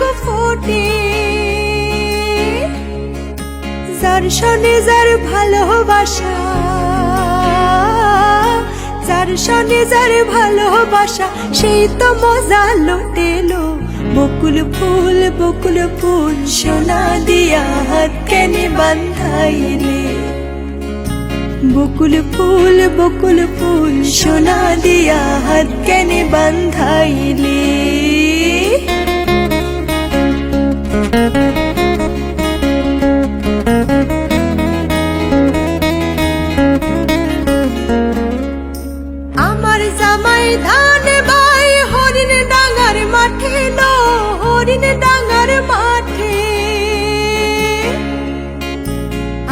শালুক ফোটে। যার শনে যার ভালোবাসা, যার শনে যার ভালোবাসা, সেই তো মজা লোটেলো। বকুল ফুল বকুল ফুল সোনা দিয়া হাত কেনে বান্ধাইলে বকুল ফুল বকুল ফুল সোনা দিয়া হাত কেনে বান্ধাইলে ধান বাই হরিণ ডাঙ্গার মাঠে নো হরিণ ডাঙ্গার মাঠে।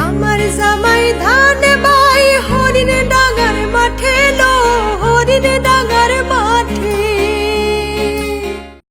আমার জামাই ধান বাই হরিণ